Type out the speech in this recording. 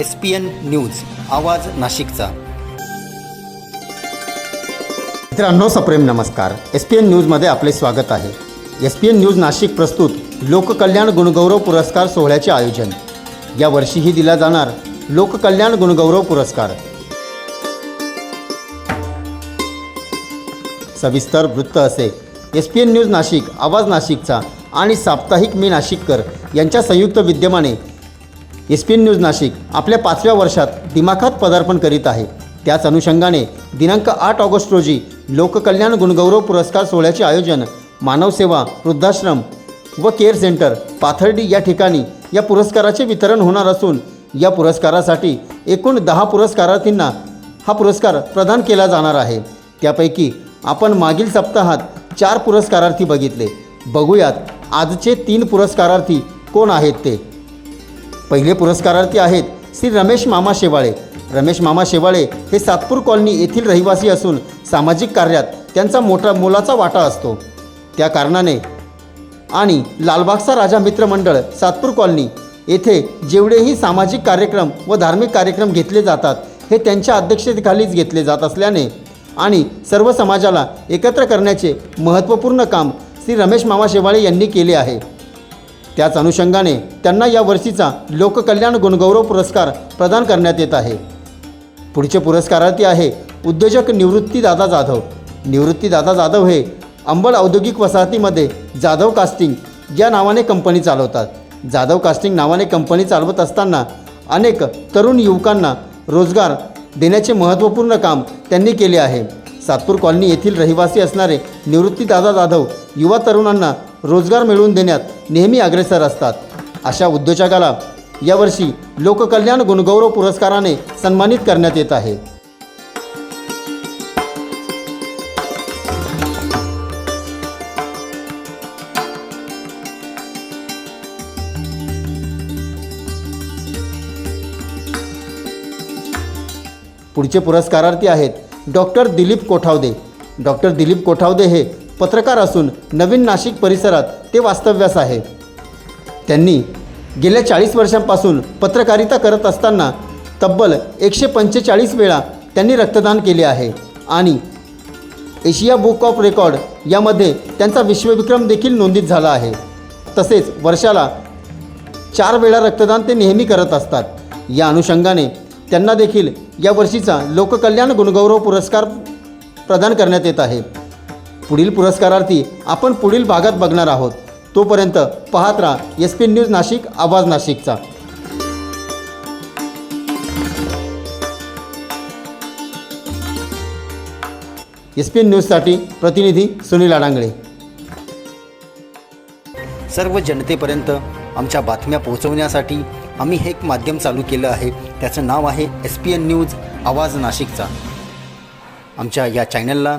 S P N news आवाज नाशिकचा. मित्रांनो सप्रेम नमस्कार. एस पी एन न्यूजमध्ये आपले स्वागत आहे. S P N news Nashik प्रस्तुत लोककल्याण गुणगौरव पुरस्कार सोहळ्याचे आयोजन. या वर्षीही दिला जाणार लोककल्याण गुणगौरव पुरस्कार. सविस्तर वृत्त असे. S P N news Nashik आवाज नाशिकचा आणि साप्ताहिक मी नाशिककर यांच्या संयुक्त विद्यमाने S P N news Nashik आपल्या पाचव्या वर्षात दिमाखात पदार्पण करीत आहे. त्याच अनुषंगाने दिनांक आठ ऑगस्ट रोजी लोककल्याण गुणगौरव पुरस्कार सोहळ्याचे आयोजन मानवसेवा वृद्धाश्रम व केअर सेंटर पाथर्डी या ठिकाणी या पुरस्काराचे वितरण होणार असून या पुरस्कारासाठी एकूण दहा पुरस्कारार्थींना हा पुरस्कार प्रदान केला जाणार आहे. त्यापैकी आपण मागील सप्ताहात चार पुरस्कारार्थी बघितले. बघूयात आजचे तीन पुरस्कारार्थी कोण आहेत ते. पहिले पुरस्कारार्थी आहेत श्री रमेश मामा शेवाळे. रमेश मामा शेवाळे हे सातपूर कॉलनी येथील रहिवासी असून सामाजिक कार्यात त्यांचा मोठा मोलाचा वाटा असतो. त्या कारणाने आणि लालबागचा राजा मित्र मंडळ सातपूर कॉलनी येथे जेवढेही सामाजिक कार्यक्रम व धार्मिक कार्यक्रम घेतले जातात हे त्यांच्या अध्यक्षतेखालीच घेतले जात असल्याने आणि सर्व समाजाला एकत्र करण्याचे महत्त्वपूर्ण काम श्री रमेश मामा शेवाळे यांनी केले आहे. त्याच अनुषंगाने त्यांना या वर्षीचा लोककल्याण गुणगौरव पुरस्कार प्रदान करण्यात येत आहे. पुढचे पुरस्कारार्थी आहे उद्योजक निवृत्तीदादा जाधव. निवृत्तीदादा जाधव हे अंबड औद्योगिक वसाहतीमध्ये जाधव कास्टिंग या नावाने कंपनी चालवतात. जाधव कास्टिंग नावाने कंपनी चालवत असताना अनेक तरुण युवकांना रोजगार देण्याचे महत्त्वपूर्ण काम त्यांनी केले आहे. सातपूर कॉलनी येथील रहिवासी असणारे निवृत्तीदादा जाधव युवा तरुणांना रोजगार मिळवून देण्यात नेहमी अग्रेसर असतात. अशा उद्योजकाला यावर्षी लोककल्याण गुणगौरव पुरस्काराने सन्मानित करण्यात येत आहे. पुढचे पुरस्कारार्थी आहेत डॉक्टर दिलीप कोठावदे. डॉक्टर दिलीप कोठावदे हे पत्रकार असून नवीन नाशिक परिसरात ते वास्तव्यास आहे. त्यांनी गेल्या चाळीस वर्षांपासून पत्रकारिता करत असताना तब्बल एकशे पंचेचाळीस वेळा त्यांनी रक्तदान केले आहे आणि एशिया बुक ऑफ रेकॉर्ड यामध्ये त्यांचा विश्वविक्रम देखील नोंदित झाला आहे. तसेच वर्षाला चार वेळा रक्तदान ते नेहमी करत असतात. या अनुषंगाने त्यांना देखील या वर्षीचा लोककल्याण गुणगौरव पुरस्कार प्रदान करण्यात येत आहे. पुढील पुरस्कारार्थी आपण पुढील भागात बघणार आहोत. तोपर्यंत पाहत राहा एस पी न्यूज नाशिक आवाज नाशिकचा. एस पी न्यूजसाठी प्रतिनिधी सुनील आडांगळे. सर्व जनतेपर्यंत आमच्या बातम्या पोहोचवण्यासाठी आम्ही हे एक माध्यम चालू केलं आहे. त्याचं नाव आहे एस पी एन न्यूज आवाज नाशिकचा. आमच्या या चॅनलला